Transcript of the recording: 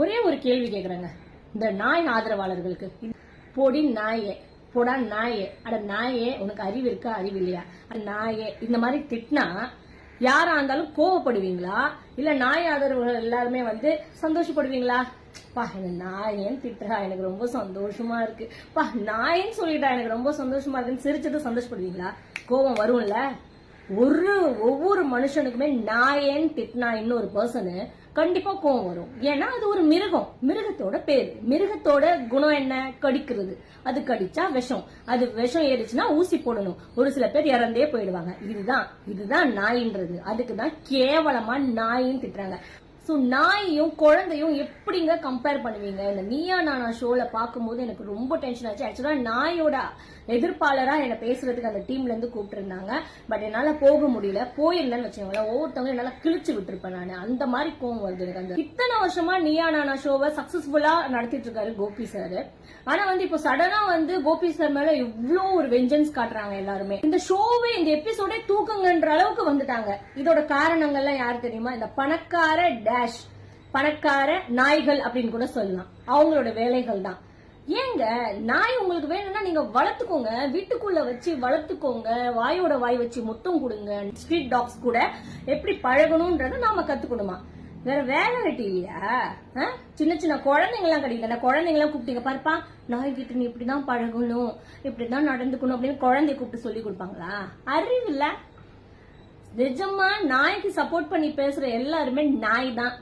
ஒரே ஒரு கேள்வி கேக்குறேங்க. இந்த நாய் ஆதரவாளர்களுக்கு. பொடி நாயே போடா நாயே. அட நாயே உனக்கு அறிவு இருக்கா? அறிவு இல்லையா? அட நாயே. இந்த மாதிரி திட்டினா யாரா இருந்தாலும் கோவப்படுவீங்களா? இல்ல நாய் ஆதரவுகள் எல்லாருமே வந்து சந்தோஷப்படுவீங்களா? பா இந்த நாயேன்னு திட்டுறா. எனக்கு ரொம்ப சந்தோஷமா இருக்கு. பா நாயேன்னு சொல்லிட்டா. எனக்கு ரொம்ப சந்தோஷமா இருக்குன்னு சிரிச்சது சந்தோஷப்படுவீங்களா? கோவம் வரும்ல? ஒரு ஒவ்வொரு மனுஷனுக்குமே நாயேன்னு திட்டினா ஒரு பர்சனு கண்டிப்பா கோவம் வரும். ஏன்னா அது ஒரு மிருகம். மிருகத்தோட பேர். மிருகத்தோட குணம் என்ன? கடிக்கிறது. அது கடிச்சா விஷம். அது விஷம் ஏறிச்சுன்னா ஊசி போடணும். ஒரு சில பேர் இறந்தே போயிடுவாங்க. இதுதான் இதுதான் நாயின்றது. அதுக்கு தான் கேவலமா நாயின்னு திட்டுறாங்க. ஸோ நாயையும் குழந்தையும் எப்படிங்க கம்பேர் பண்ணுவீங்க? இந்த நீயா நானா ஷோல பார்க்கும்போது எனக்கு ரொம்ப டென்ஷன் ஆச்சு. ஆக்சுவலா நாயோட எதிர்ப்பாளரா என்னை பேசுறதுக்கு அந்த டீம்ல இருந்து கூப்பிட்டுருந்தாங்க. பட் என்னால போக முடியல. போயிருந்தேன்னு வச்சுக்கோங்களேன். ஒவ்வொருத்தவங்க என்னால கிழிச்சு விட்டுருப்பேன் நான். அந்த மாதிரி கோவம் வருது எனக்கு. அந்த இத்தனை வருஷமா நீயா நானா ஷோவை சக்சஸ்ஃபுல்லா நடத்திட்டு இருக்காரு கோபி சார் ஆனா வந்து இப்போ சடனா வந்து கோபி சார் மேல இவ்வளோ ஒரு வெஞ்சன்ஸ் காட்டுறாங்க எல்லாருமே. இந்த ஷோவே இந்த எபிசோடே தூக்குங்கன்ற அளவுக்கு வந்துட்டாங்க. இதோட காரணங்கள்லாம் யாரு தெரியுமா? இந்த பணக்கார டேஷ் பணக்கார நாய்கள் அப்படின்னு கூட சொல்லலாம். அவங்களோட வேலைகள் தான். ஏங்க நாய் உங்களுக்கு வேணும்னா நீங்க வளர்த்துக்கோங்க. வீட்டுக்குள்ள வச்சு வளர்த்துக்கோங்க. வாயோட வாய் வச்சு முத்தம் கொடுங்க. ஸ்ட்ரீட் டாக்ஸ் கூட எப்படி பழகணும்ன்றத நாம கத்துக்கணுமா? வேற வேலை வெட்டி இல்லையா? சின்ன சின்ன குழந்தைங்கலாம் கிடைக்கல நான் குழந்தைங்களாம் கூப்பிட்டீங்க நாய் கிட்ட நீ இப்படிதான் பழகணும். இப்படிதான் நடந்துக்கணும் அப்படின்னு குழந்தைய கூப்பிட்டு சொல்லி கொடுப்பாங்களா? அறிவு இல்ல. நிஜமா நாய்க்கு சப்போர்ட் பண்ணி பேசுற எல்லாருமே நாய் தான்